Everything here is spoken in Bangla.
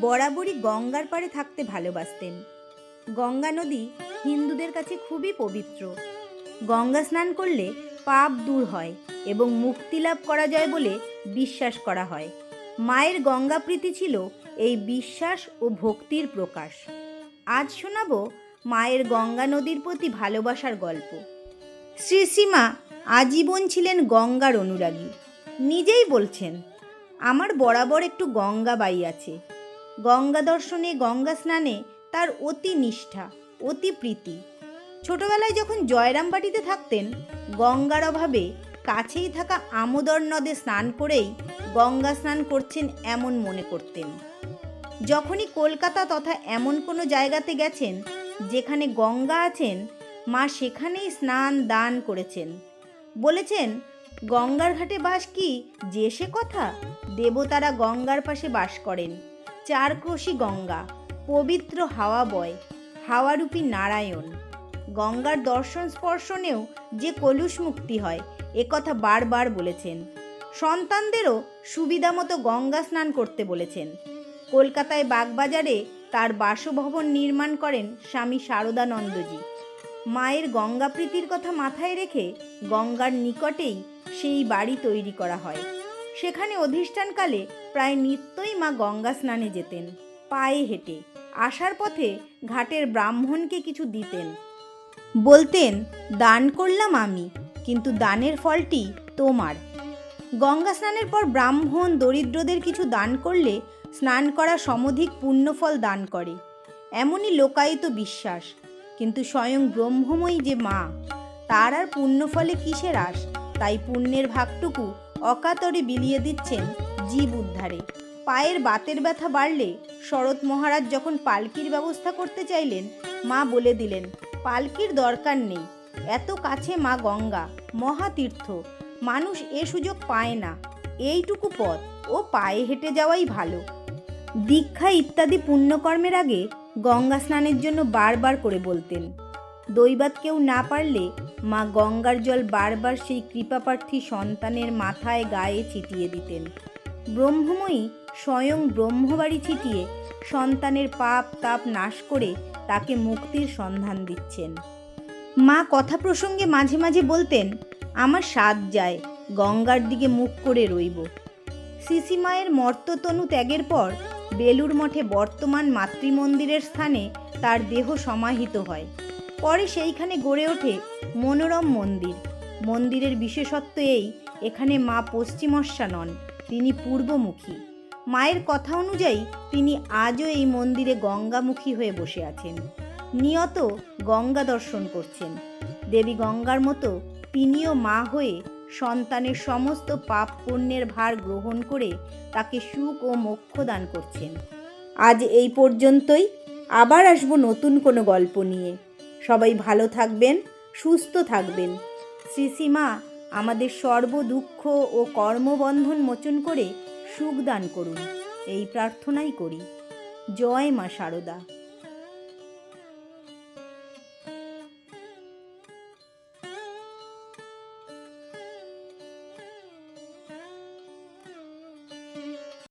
বরাবরই গঙ্গার পাড়ে থাকতে ভালোবাসতেন। গঙ্গা নদী হিন্দুদের কাছে খুবই পবিত্র। গঙ্গা স্নান করলে পাপ দূর হয় এবং মুক্তি লাভ করা যায় বলে বিশ্বাস করা হয়। মায়ের গঙ্গা প্রীতি ছিল এই বিশ্বাস ও ভক্তির প্রকাশ। আজ শোনাবো মায়ের গঙ্গা নদীর প্রতি ভালোবাসার গল্প। শ্রী শ্রীমা আজীবন ছিলেন গঙ্গার অনুরাগী। নিজেই বলছেন, আমার বরাবর একটু গঙ্গা বাই আছে। গঙ্গা দর্শনে, গঙ্গা স্নানে তার অতি নিষ্ঠা, অতি প্রীতি। ছোটবেলায় যখন জয়রামবাটিতে থাকতেন, গঙ্গার অভাবে কাছেই থাকা আমোদর নদে স্নান করেই গঙ্গা স্নান করছেন এমন মনে করতেন। যখনই কলকাতা তথা এমন কোনো জায়গাতে গেছেন, যেখানে গঙ্গা আছেন, মা সেখানেই স্নান দান করেছেন। বলেছেন, গঙ্গার ঘাটে বাস কি যে সে কথা? দেবতারা গঙ্গার পাশে বাস করেন। চারক্রোশী গঙ্গা, পবিত্র হাওয়া বয়, হাওয়ারূপী নারায়ণ। গঙ্গার দর্শন স্পর্শনেও যে কলুষ মুক্তি হয় একথা বারবার বলেছেন। সন্তানদেরও সুবিধা মতো গঙ্গা স্নান করতে বলেছেন। কলকাতায় বাগবাজারে তার বাসভবন নির্মাণ করেন স্বামী শারদানন্দজি। মায়ের গঙ্গা প্রীতির কথা মাথায় রেখে গঙ্গার নিকটেই সেই বাড়ি তৈরি করা হয়। সেখানে অধিষ্ঠানকালে প্রায় নিত্যই মা গঙ্গা স্নানে যেতেন, পায়ে হেঁটে। আসার পথে ঘাটের ব্রাহ্মণকে কিছু দিতেন। বলতেন, দান করলাম আমি, কিন্তু দানের ফলটি তোমার। গঙ্গা স্নানের পর ব্রাহ্মণ দরিদ্রদের কিছু দান করলে স্নান করা সমধিক পুণ্যফল দান করে। এমনই লোকায়িত বিশ্বাস। কিন্তু স্বয়ং ব্রহ্মময়ী যে মা, তার আর পুণ্যফলে কিসের আস তাই পুণ্যের ভাগটুকু অকাতরে বিলিয়ে দিচ্ছেন জীব উদ্ধারে। পায়ের বাতের ব্যথা বাড়লে শরৎ মহারাজ যখন পালকির ব্যবস্থা করতে চাইলেন, মা বলে দিলেন, পালকির দরকার নেই, এত কাছে মা গঙ্গা, মহাতীর্থ, মানুষ এ সুযোগ পায় না, এইটুকু পথ, ও পায়ে হেঁটে যাওয়াই ভালো। দীক্ষা ইত্যাদি পুণ্যকর্মের আগে গঙ্গা স্নানের জন্য বারবার করে বলতেন। দৈবাত কেউ না পারলে মা গঙ্গার জল বারবার সেই কৃপাপ্রার্থী সন্তানের মাথায় গায়ে ছিটিয়ে দিতেন। ব্রহ্মময়ী স্বয়ং ব্রহ্মবাড়ি ছিটিয়ে সন্তানের পাপ তাপ নাশ করে তাকে মুক্তির সন্ধান দিচ্ছেন। মা কথা প্রসঙ্গে মাঝে মাঝে বলতেন, আমার স্বাদ যায়, গঙ্গার দিকে মুখ করে রইব। সিসিমায়ের মর্ততনু ত্যাগের পর বেলুর মঠে বর্তমান মাতৃমন্দিরের স্থানে তার দেহ সমাহিত হয়। পরে সেইখানে গড়ে ওঠে মনোরম মন্দির। মন্দিরের বিশেষত্ব এই, এখানে মা পশ্চিমস্যা নন, তিনি পূর্বমুখী। মায়ের কথা অনুযায়ী তিনি আজও এই মন্দিরে গঙ্গামুখী হয়ে বসে আছেন। নিয়ত গঙ্গা দর্শন করছেন। দেবী গঙ্গার মতো তিনিও মা হয়ে সন্তানের সমস্ত পাপ পুণ্যের ভার গ্রহণ করে তাকে সুখ ও মোক্ষ দান করছেন। আজ এই পর্যন্তই। আবার আসব নতুন কোনো গল্প নিয়ে। সবাই ভালো থাকবেন, সুস্থ থাকবেন। শ্রীসীমা আমাদের সর্ব দুঃখ ও কর্মবন্ধন মোচন করে সুখ দান করুন। এই প্রার্থনাই করি। জয় মা শারদা